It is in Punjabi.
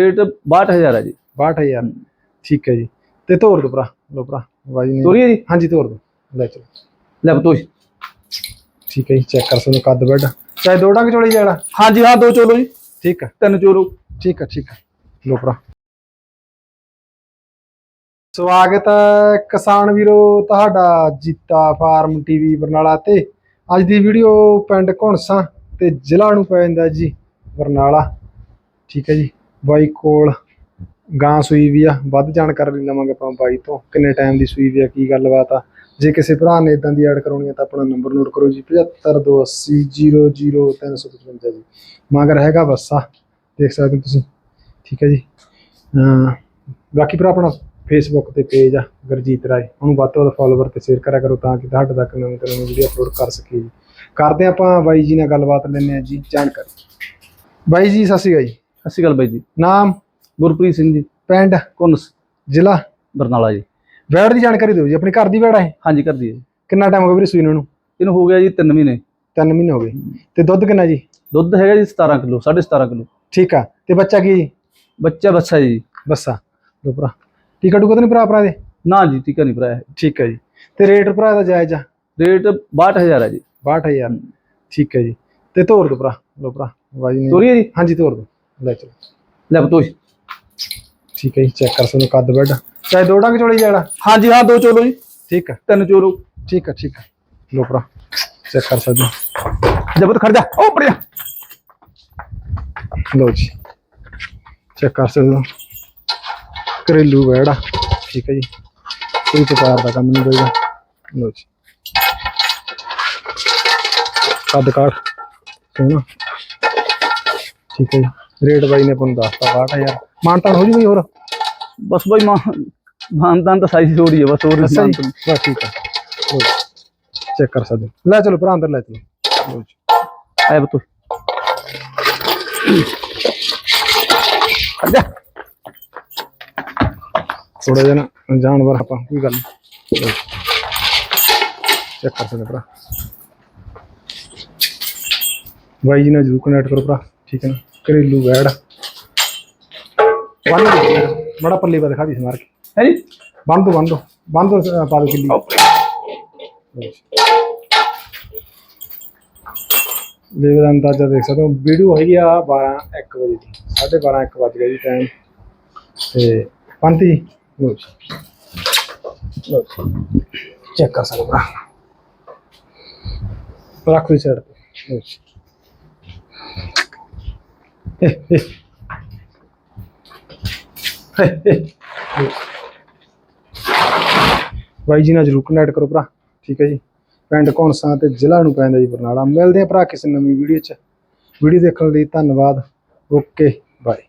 ਰੇਟ 62000 ਹੈ ਜੀ। 62000 ਠੀਕ ਹੈ ਜੀ। ਤੇ ਤੋਰ ਦੋ ਭਰਾ। ਲੋ ਭਰਾ ਬਾਈ ਨੇ ਤੋਰੀਏ ਜੀ? ਹਾਂਜੀ ਤੋਰ ਦੋ ਲੈ ਚਲੋ। ਲੈ ਬਤੋਸ਼ ਠੀਕ ਹੈ ਜੀ ਚੈੱਕ ਕਰ ਸਕਦੇ ਕੱਦ ਬੈਡ। ਚਾਹੇ ਦੋ ਡੰਗ ਚੋਲੀ ਜਿਹੜਾ ਹਾਂਜੀ ਹਾਂ ਦੋ ਚੋਲੋ ਜੀ। ਠੀਕ ਹੈ। ਤਿੰਨ ਚੋਲੋ। ਠੀਕ ਹੈ ਠੀਕ ਹੈ। ਲੋ ਭਰਾ। ਸਵਾਗਤ ਹੈ ਕਿਸਾਨ ਵੀਰੋ ਤੁਹਾਡਾ ਜੀਤਾ ਫਾਰਮ ਟੀਵੀ ਬਰਨਾਲਾ ਤੇ। ਅੱਜ ਦੀ ਵੀਡੀਓ ਪਿੰਡ ਘੁਣਸਾ ਤੇ ਜ਼ਿਲ੍ਹਾ ਨੂੰ ਪੈ ਜਾਂਦਾ ਜੀ ਬਰਨਾਲਾ। ਠੀਕ ਹੈ ਜੀ। ਬਾਈ ਕੋਲ ਗਾਂ ਸੂਈ ਵੀ ਆ, ਵੱਧ ਜਾਣਕਾਰੀ ਲਵਾਂਗੇ ਆਪਾਂ ਬਾਈ ਤੋਂ। ਕਿੰਨੇ ਟਾਈਮ ਦੀ ਸੂਈ ਵੀ ਆ, ਕੀ ਗੱਲਬਾਤ ਆ। ਜੇ ਕਿਸੇ ਭਰਾ ਨੇ ਇਦਾਂ ਦੀ ਐਡ ਕਰਾਉਣੀ ਆ ਤਾਂ ਆਪਣਾ ਨੰਬਰ ਨੋਟ ਕਰੋ ਜੀ 7528000355 ਜੀ। ਮਗਰ ਹੈਗਾ ਬੱਸਾ, ਦੇਖ ਸਕਦੇ ਹੋ ਤੁਸੀਂ, ਠੀਕ ਹੈ ਜੀ। ਬਾਕੀ ਭਰਾ ਆਪਣਾ ਫੇਸਬੁੱਕ ਤੇ ਪੇਜ ਆ, ਗੁਰਜੀਤ ਰਾਏ, ਉਹਨੂੰ ਵੱਧ ਤੋਂ ਵੱਧ ਫਾਲੋਵਰ ਤੇ ਸ਼ੇਅਰ ਕਰਿਆ ਕਰੋ ਤਾਂ ਕਿ ਤੁਹਾਡੇ ਤੱਕ ਨਵੀਂ ਤਰ੍ਹਾਂ ਨਵੀਂ ਵੀਡੀਓ ਅਪਲੋਡ ਕਰ ਸਕੀਏ ਜੀ। ਕਰਦੇ ਆਪਾਂ ਬਾਈ ਜੀ ਨਾਲ ਗੱਲਬਾਤ ਲੈਂਦੇ ਆ ਜੀ, ਜਾਣਕਾਰੀ। ਬਾਈ ਜੀ, ਸਤਿ ਸ਼੍ਰੀ ਅਕਾਲ ਜੀ। ਸਤਿ ਸ਼੍ਰੀ ਅਕਾਲ ਬਾਈ ਜੀ। ਨਾਮ ਗੁਰਪ੍ਰੀਤ ਸਿੰਘ ਜੀ ਪਿੰਡ ਕੁਨਸ ਜ਼ਿਲ੍ਹਾ ਬਰਨਾਲਾ ਜੀ। ਵੈੜ ਦੀ ਜਾਣਕਾਰੀ ਦਿਓ ਜੀ ਆਪਣੀ ਘਰ ਦੀ ਵੈੜ ਹੈ ਹਾਂਜੀ ਕਰ ਦਈਏ ਕਿੰਨਾ ਟਾਈਮ ਹੋ ਗਿਆ ਵੀਰੇ ਸੂਈ ਨੂੰ ਇਹਨੂੰ? ਹੋ ਗਿਆ ਜੀ 3 ਮਹੀਨੇ। ਤਿੰਨ ਮਹੀਨੇ ਹੋ ਗਏ। ਤੇ ਦੁੱਧ ਕਿੰਨਾ ਜੀ? ਦੁੱਧ ਹੈਗਾ ਜੀ 17 ਕਿਲੋ 17.5 ਕਿਲੋ। ਠੀਕ ਆ। ਤੇ ਬੱਚਾ ਕੀ ਜੀ? ਬੱਚਾ ਬੱਚਾ ਜੀ। ਬੱਸਾ। ਦੋ ਭਰਾ। ਟੀਕਾ ਟੂਕਾ ਤਾਂ ਨਹੀਂ ਭਰਾ ਭਰਾ ਦੇ? ਨਾ ਜੀ ਟੀਕਾ ਨਹੀਂ ਭਰਾਇਆ ਠੀਕ ਹੈ ਜੀ। ਤੇ ਰੇਟ ਭਰਾ ਦਾ ਜਾਇਜ਼ ਆ? ਰੇਟ 62000 ਹੈ ਜੀ। 62000 ਠੀਕ ਹੈ ਜੀ। ਤੇ ਤੋਰ ਦੋ ਭਰਾ। ਲੋ ਭਰਾ। ਨੇ ਤੋਰੀਏ ਜੀ? ਹਾਂਜੀ ਤੋਰ ਦੋ ਲੈ ਚਲੋ। ਲੈ ਬਤੋਸ਼। ਠੀਕ ਹੈ ਜੀ ਚੈੱਕ ਕਰ ਸਕਦੇ ਕੱਦ ਬੈਡ। ਚਾਹੇ ਦੋ ਡੰਗ ਚੋਲੀ ਜਿਹੜਾ ਹਾਂਜੀ ਹਾਂ ਦੋ ਚੋਲੋ ਜੀ। ਠੀਕ ਹੈ। ਤਿੰਨ ਚੋਲੋ ਠੀਕ ਹੈ ਠੀਕ ਹੈ। ਲੋ ਭਰਾ ਚੈੱਕ ਕਰ ਸਕਦੇ ਜਬਤ ਖੜ ਜਾ। ਉਹ ਪੜਿਆ ਲੋ ਜੀ। ਚੈੱਕ ਕਰ ਸਕਦੇ ਹੋ। ਘਰੇਲੂ ਵੈੜਾ ਠੀਕ ਹੈ ਜੀ। ਕੋਈ ਪ੍ਰਕਾਰ ਦਾ ਕੰਮ ਨਹੀਂ ਹੋਏਗਾ ਲੋ ਜੀ। ਕੱਦ ਕਾਠ। ਸੋਹਣਾ। ਠੀਕ ਹੈ ਜੀ। ਰੇਟ ਬਾਈ ਨੇ ਆਪਾਂ ਨੂੰ ਦੱਸਤਾ 62000 ਮਾਨਤਾਨ ਹੋ ਜੂ ਬਈ ਹੋਰ? ਬਸ ਬਾਈ ਮਾਂ ਮਾਨਦਾਨ ਤਾਂ ਸਾਈ ਛੋੜੀ ਹੈ ਬਸ ਹੋਰ ਅੱਛਾ ਜੀ। ਮਾਨਤਾਨ। ਬਸ ਠੀਕ ਹੈ ਚੈੱਕ ਕਰ ਸਕਦੇ। ਲੈ ਚਲੋ ਭਰਾ ਅੰਦਰ ਲੈ ਚਲੋ। ਆਇਆ ਬਤੋਸ਼ ਖੜ ਜਾ। ਥੋੜਾ ਜਿਹਾ ਨਾ ਜਾਨਵਰ ਆਪਾਂ ਕੋਈ ਗੱਲ ਚੈੱਕ ਕਰ ਸਕਦੇ ਭਰਾ। ਬਾਈ ਜੀ ਨਾਲ ਜਰੂਰ ਕਨੈਕਟ ਕਰੋ ਭਰਾ। ਠੀਕ ਹੈ ਨਾ? ਬੰਨ ਦੋ ਬੜਾ ਪੱਲੀ ਬਾ ਦਿਖਾ ਦੀ ਸਮਾਰ ਕੇ। ਹੈ ਜੀ? ਬੰਨ ਦੋ ਬੰਨ ਦੋ ਬੰਨ ਦੋ ਅ, ਪਾ ਦੋ ਕਿੱਲੀ। ਲੇਵਲ ਦਾ ਅੰਦਾਜ਼ਾ ਦੇਖ ਸਕਦੇ ਹੋ ਵੀਡੀਓ ਹੈਗੀ ਆ 12 1 ਵਜੇ ਦੀ 12:30 1 ਵਜ ਜੀ ਟਾਈਮ ਤੇ ਪੰਤੀ ਲੋ ਜੀ। ਲੋ ਚੈੱਕ ਕਰ ਸਕਦੇ ਹੋ ਰੱਖ ਸਾਈਡ ਤੇ। ਲਓ ਜੀ। ਬਾਈ ਜੀ ਨਾਲ ਜਰੂਰ ਕਨੈਕਟ ਕਰੋ ਭਰਾ। ਠੀਕ ਹੈ ਜੀ। ਪਿੰਡ ਘੌਂਸਾ ਤੇ ਜ਼ਿਲ੍ਹਾ ਨੂੰ ਪੈਂਦਾ ਜੀ ਬਰਨਾਲਾ। ਮਿਲਦੇ ਆ ਭਰਾ ਕਿਸੇ ਨਵੀਂ ਵੀਡੀਓ 'ਚ। ਵੀਡੀਓ ਦੇਖਣ ਲਈ ਧੰਨਵਾਦ। Okay bye